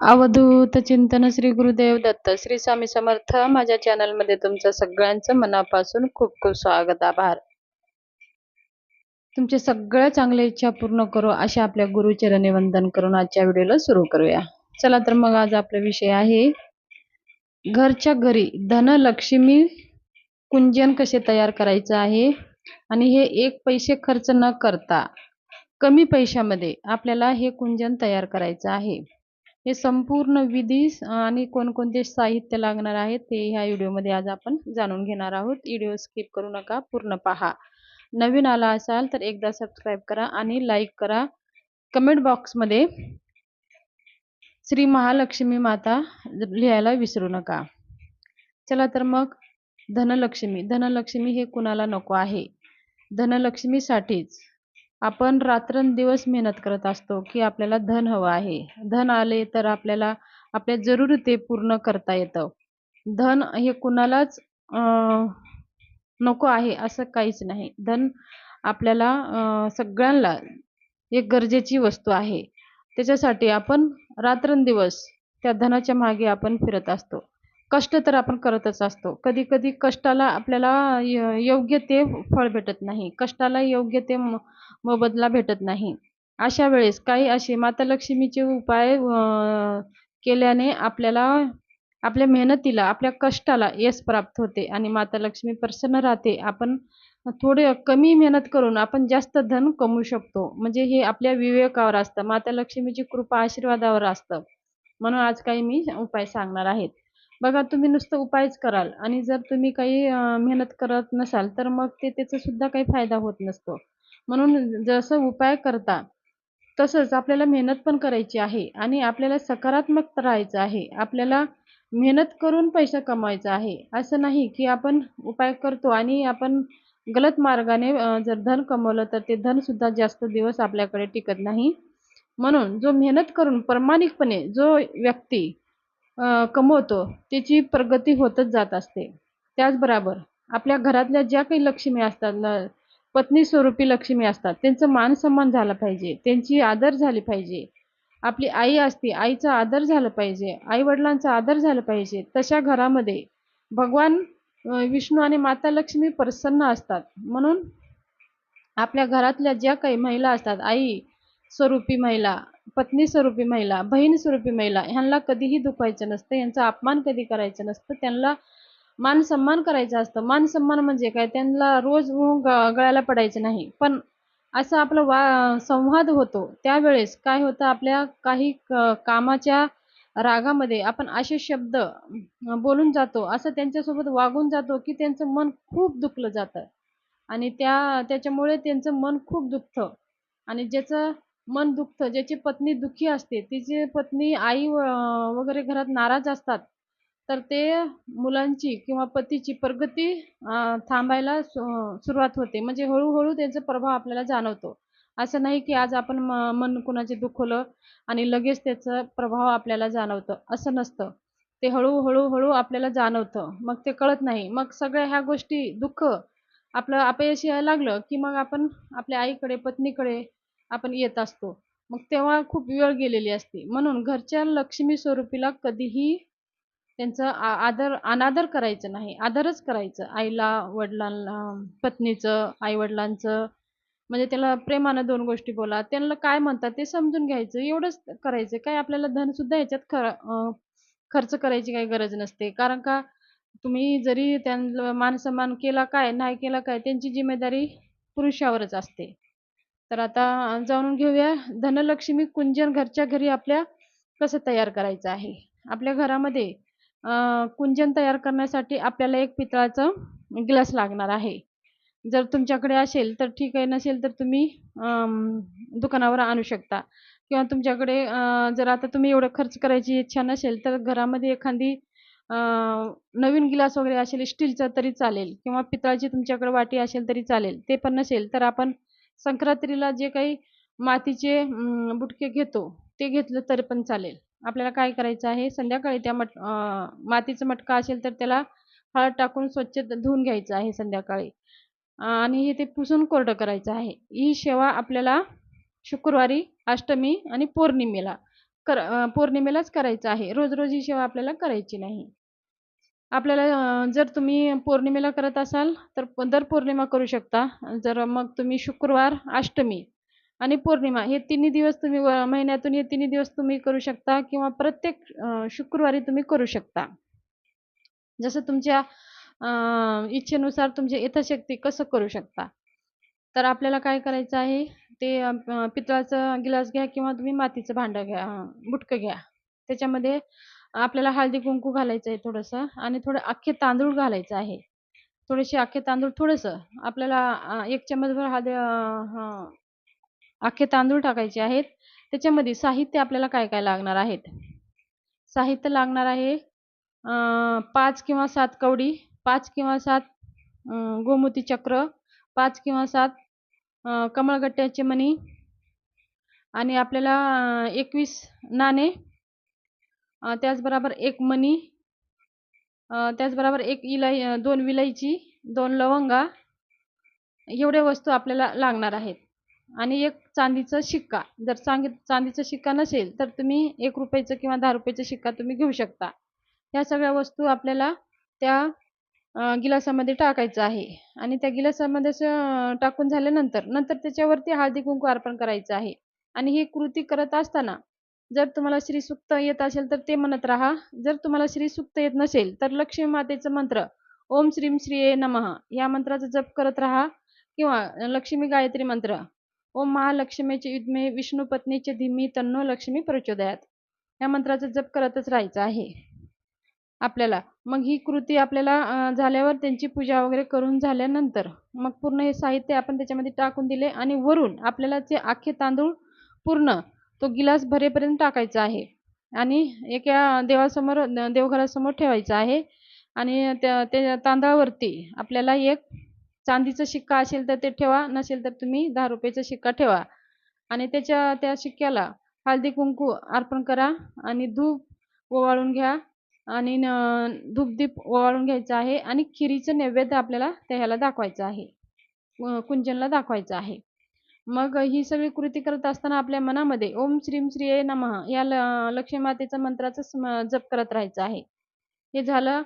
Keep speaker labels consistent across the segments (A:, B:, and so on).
A: अवधूत चिंतन श्री गुरुदेव दत्त श्री स्वामी समर्थ. माझ्या चॅनलमध्ये तुमचं सगळ्यांचं मनापासून खूप खूप स्वागत आभार. तुमचे सगळ्या चांगल्या इच्छा पूर्ण करू अशा आपल्या गुरुचरणी वंदन करून आजच्या व्हिडिओला सुरू करूया. चला तर मग आज आपला विषय आहे घरच्या घरी धनलक्ष्मी कुंजन कसे तयार करायचं आहे? आणि हे एक पैसे खर्च न करता कमी पैशामध्ये आपल्याला हे कुंजन तयार करायचं आहे. हे संपूर्ण विधी आणि कोणकोणते साहित्य लागणार आहे ते ह्या व्हिडिओमध्ये आज आपण जाणून घेणार आहोत. व्हिडिओ स्किप करू नका पूर्ण पहा. नवीन आला असाल तर एकदा सबस्क्राईब करा आणि लाईक करा. कमेंट बॉक्समध्ये श्री महालक्ष्मी माता लिहायला विसरू नका. चला तर मग धनलक्ष्मी. धनलक्ष्मी हे कुणाला नको आहे? धनलक्ष्मीसाठीच. आपण रात्रंदिवस मेहनत करत असतो की आपल्याला धन हवं आहे. धन आले तर आपल्याला आपल्या जरुरी पूर्ण करता येतं. धन हे कुणालाच नको आहे असं काहीच नाही. धन आपल्याला सगळ्यांना एक गरजेची वस्तू आहे. त्याच्यासाठी आपण रात्रंदिवस त्या धनाच्या मागे आपण फिरत असतो. कष्ट तर आपण करतच असतो. कधी कधी कष्टाला आपल्याला योग्य ते फळ भेटत नाही. कष्टाला योग्य ते मोबदला भेटत नाही. अशा वेळेस काही असे माता लक्ष्मीचे उपाय केल्याने आपल्याला आपल्या मेहनतीला आपल्या कष्टाला यश प्राप्त होते आणि माता लक्ष्मी प्रसन्न राहते. आपण थोडे कमी मेहनत करून आपण जास्त धन कमवू शकतो. म्हणजे हे आपल्या विवेकावर असतं. माता लक्ष्मीची कृपा आशीर्वादावर असतं. म्हणून आज काही मी उपाय सांगणार आहेत. बघा तुम्ही नुसतं उपायच कराल आणि जर तुम्ही काही मेहनत करत नसाल तर मग ते त्याचा सुद्धा काही फायदा होत नसतो. म्हणून जसं उपाय करता तसंच आपल्याला मेहनत पण करायची आहे आणि आपल्याला सकारात्मक राहायचं आहे. आपल्याला मेहनत करून पैसा कमवायचा आहे. असं नाही की आपण उपाय करतो आणि आपण गलत मार्गाने जर धन कमवलं तर ते धनसुद्धा जास्त दिवस आपल्याकडे टिकत नाही. म्हणून जो मेहनत करून प्रामाणिकपणे जो व्यक्ती कमवतो त्याची प्रगती होतच जात असते. त्याचबरोबर आपल्या घरातल्या ज्या काही लक्ष्मी असतात पत्नी स्वरूपी लक्ष्मी असतात. त्यांचं मान सन्मान झाला पाहिजे. त्यांची आदर झाली पाहिजे. आपली आई असते आईचा आदर झाला पाहिजे आई वडिलांचा आदर झाला पाहिजे. तशा घरामध्ये भगवान विष्णू आणि माता लक्ष्मी प्रसन्न असतात. म्हणून आपल्या घरातल्या ज्या काही महिला असतात आई स्वरूपी महिला पत्नी स्वरूपी महिला बहीण स्वरूपी महिला ह्यांना कधीही दुखायचं नसतं यांचा अपमान कधी करायचं नसतं त्यांना मान सन्मान करायचं असतं. मान सन्मान म्हणजे काय? त्यांना रोज गळायला पडायचं नाही. पण असं आपलं वा संवाद होतो. त्यावेळेस काय होतं? आपल्या काही कामाच्या रागामध्ये आपण असे शब्द बोलून जातो. असं त्यांच्यासोबत वागून जातो की त्यांचं मन खूप दुखलं जातं. आणि त्या त्याच्यामुळे त्यांचं मन खूप दुखतं. आणि ज्याचं मन दुखतं ज्याची पत्नी दुःखी असते तिची पत्नी आई वगैरे घरात नाराज असतात तर ते मुलांची किंवा पतीची प्रगती थांबायला सुरुवात होते. म्हणजे हळूहळू त्यांचा प्रभाव आपल्याला जाणवतो. असं नाही की आज आपण मन कुणाचे दुखवलं आणि लगेच त्याचा प्रभाव आपल्याला जाणवतं. असं नसतं. ते हळूहळू हळू आपल्याला जाणवतं. मग ते कळत नाही. मग सगळ्या ह्या गोष्टी दुःख आपलं अपयश यायला लागलं की मग आपण आपल्या आईकडे पत्नीकडे आपण येत असतो. मग तेव्हा खूप वेळ गेलेली असते. म्हणून घरच्या लक्ष्मी स्वरूपीला कधीही त्यांचा आदर अनादर करायचं नाही आदरच करायचं. आईला वडिलांना पत्नीचं आईवडिलांचं म्हणजे त्याला प्रेमानं दोन गोष्टी बोला. त्यांना काय म्हणतात ते समजून घ्यायचं. एवढंच करायचं. काय आपल्याला धनसुद्धा ह्याच्यात खर खर्च करायची काही गरज नसते. कारण का तुम्ही जरी त्यांना मानसन्मान केला काय नाही केला काय त्यांची जिम्मेदारी पुरुषावरच असते. तर आता जाणून घेऊया धनलक्ष्मी कुंजन घरच्या घरी आपल्या कसं तयार करायचं आहे? आपल्या घरामध्ये कुंजन तयार करण्यासाठी आपल्याला एक पितळाचं ग्लास लागणार आहे. जर तुमच्याकडे असेल तर ठीक आहे नसेल तर तुम्ही दुकानावर आणू शकता. किंवा तुमच्याकडे जर आता तुम्ही एवढं खर्च करायची इच्छा नसेल तर घरामध्ये एखादी नवीन गिलास वगैरे असेल स्टीलचं तरी चालेल किंवा पितळाची तुमच्याकडे वाटी असेल तरी चालेल ते पण नसेल तर आपण संक्रांतीला जे काही मातीचे बुटके घेतो ते घेतलं तरी पण चालेल. आपल्याला काय करायचं आहे? संध्याकाळी त्या मट मातीचा मटका असेल तर त्याला हळद टाकून स्वच्छ धुवून घ्यायचं आहे संध्याकाळी. आणि हे ते पुसून कोरडं करायचं आहे. ही सेवा आपल्याला शुक्रवारी अष्टमी आणि पौर्णिमेला कर पौर्णिमेलाच करायचं आहे. रोज रोज ही सेवा आपल्याला करायची नाही. आपल्याला जर तुम्ही पौर्णिमेला करत असाल तर दर पौर्णिमा करू शकता. जर मग तुम्ही शुक्रवार अष्टमी आणि पौर्णिमा हे तिन्ही दिवस तुम्ही व- महिन्यातून हे तिन्ही दिवस तुम्ही करू शकता किंवा प्रत्येक शुक्रवारी तुम्ही करू शकता. जसं तुमच्या इच्छेनुसार तुमची यथाशक्ती कसं करू शकता. तर आपल्याला काय करायचं आहे ते पितळाचं गिलास घ्या किंवा तुम्ही मातीचं भांडं घ्या बुटकं घ्या. त्याच्यामध्ये आपल्याला हळदी कुंकू घालायचं आहे थोडंसं आणि थोडं अख्खे तांदूळ घालायचं आहे. थोडेसे अख्खे तांदूळ थोडंसं आपल्याला एक चमचभर हळदी अख्खे तांदूळ टाकायचे आहेत. त्याच्यामध्ये साहित्य आपल्याला काय काय लागणार आहेत? साहित्य लागणार आहे पाच किंवा सात कवडी पाच किंवा सात गोमुती चक्र पाच किंवा सात कमळगट्ट्याचे मणी आणि आपल्याला एकवीस नाणे त्याचबरोबर एक मणी त्याचबरोबर एक इलाय दोन विलायची दोन लवंगा एवढ्या वस्तू आपल्याला लागणार आहेत. आणि एक चांदीचा शिक्का. जर चांदी चांदीचा शिक्का नसेल तर तुम्ही एक रुपयाचं किंवा दहा रुपयाचा शिक्का तुम्ही घेऊ शकता. ह्या सगळ्या वस्तू आपल्याला त्या गिलासामध्ये टाकायचं आहे. आणि त्या गिलासामध्ये असं टाकून झाल्यानंतर नंतर त्याच्यावरती हळदी कुंकू अर्पण करायचं आहे. आणि ही कृती करत असताना जर तुम्हाला श्री सुक्त येत असेल तर ते म्हणत राहा. जर तुम्हाला श्री सुक्त येत नसेल तर लक्ष्मी मातेचं मंत्र ओम श्रीम श्रीये नमः या मंत्राचा जप करत राहा. किंवा लक्ष्मी गायत्री मंत्र ओम महालक्ष्मीचे युद्मे विष्णू पत्नीचे धीमी तन्नो लक्ष्मी प्रचोदयात. या मंत्राचा जप करतच राहायचं आहे. आपल्याला. मग ही कृती आपल्याला झाल्यावर त्यांची पूजा वगैरे करून झाल्यानंतर मग पूर्ण हे साहित्य आपण त्याच्यामध्ये टाकून दिले आणि वरून आपल्याला ते अख्खे तांदूळ पूर्ण तो गिलास भरेपर्यंत टाकायचा आहे. आणि एका देवासमोर देवघरासमोर ठेवायचं आहे. आणि त्या त्या तांदळावरती आपल्याला एक चांदीचा शिक्का असेल तर ते ठेवा नसेल तर तुम्ही दहा रुपयाचा शिक्का ठेवा. आणि त्याच्या त्या शिक्क्याला हळदी कुंकू अर्पण करा आणि धूप ओवाळून घ्या. आणि न- धूपदीप ओवाळून घ्यायचं आहे आणि खिरीचं नैवेद्य आपल्याला त्या ह्याला दाखवायचं आहे. कुंजनला दाखवायचं आहे. मग ही सगळी कृती करत असताना आपल्या मनामध्ये ओम श्रीम श्रीये नमः या ल- लक्ष्मी मातेचा मंत्राचा स्म- जप करत राहायचं आहे. हे झालं.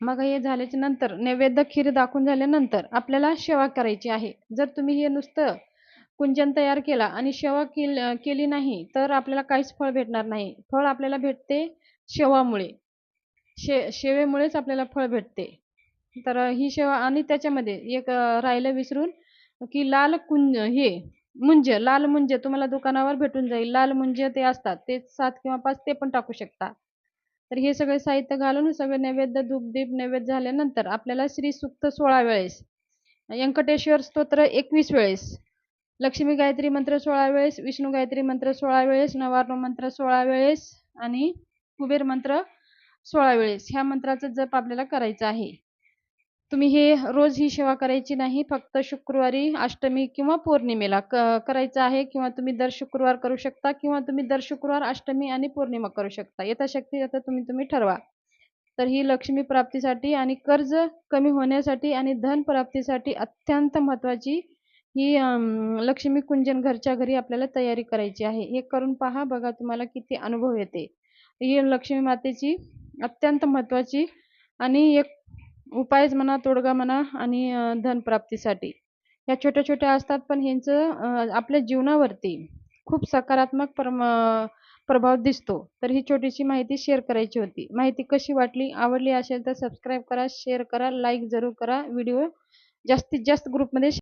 A: मग हे झाल्याच्यानंतर नैवेद्य खीर दाखवून झाल्यानंतर आपल्याला सेवा करायची आहे. जर तुम्ही हे नुसतं कुंजन तयार केला आणि सेवा केल केली नाही तर आपल्याला काहीच फळ भेटणार नाही. फळ आपल्याला भेटते शेवामुळे. शे शेवेमुळेच आपल्याला फळ भेटते. तर ही सेवा आणि त्याच्यामध्ये एक राहिलं विसरून की लाल कुंज हे मुंज लाल मुंज तुम्हाला दुकानावर भेटून जाईल. लाल मुंज ते असतात. ते सात किंवा पाच ते पण टाकू शकता. तर हे सगळे साहित्य घालून सगळे नैवेद्य धूपदीप नैवेद्य झाल्यानंतर आपल्याला श्री सुक्त सोळा वेळेस व्यंकटेश्वर स्तोत्र एकवीस वेळेस लक्ष्मी गायत्री मंत्र सोळा वेळेस विष्णू गायत्री मंत्र सोळा वेळेस नवार्ण मंत्र सोळा वेळेस आणि कुबेर मंत्र सोळा वेळेस. ह्या मंत्राचा जप आपल्याला करायचा आहे. तुम्ही हे रोज ही सेवा करायची नाही फक्त शुक्रवारी अष्टमी किंवा पौर्णिमेला क करायचं आहे किंवा तुम्ही दर शुक्रवार करू शकता किंवा तुम्ही दर शुक्रवार अष्टमी आणि पौर्णिमा करू शकता. यथाशक्ती आता तुम्ही तुम्ही ठरवा. तर ही लक्ष्मी प्राप्तीसाठी आणि कर्ज कमी होण्यासाठी आणि धन प्राप्तीसाठी अत्यंत महत्त्वाची ही लक्ष्मी कुंजन घरच्या घरी आपल्याला तयारी करायची आहे. हे करून पहा बघा तुम्हाला किती अनुभव येते. ही लक्ष्मी मातेची अत्यंत महत्त्वाची आणि एक उपायच म्हणा तोडगा म्हणा आणि धनप्राप्तीसाठी या छोट्या छोट्या असतात पण ह्यांचं आपल्या जीवनावरती खूप सकारात्मक परम प्रभाव दिसतो. तर ही छोटीशी माहिती शेअर करायची होती. माहिती कशी वाटली आवडली असेल तर सबस्क्राईब करा शेअर करा लाईक जरूर करा. व्हिडिओ जास्तीत जास्त ग्रुपमध्ये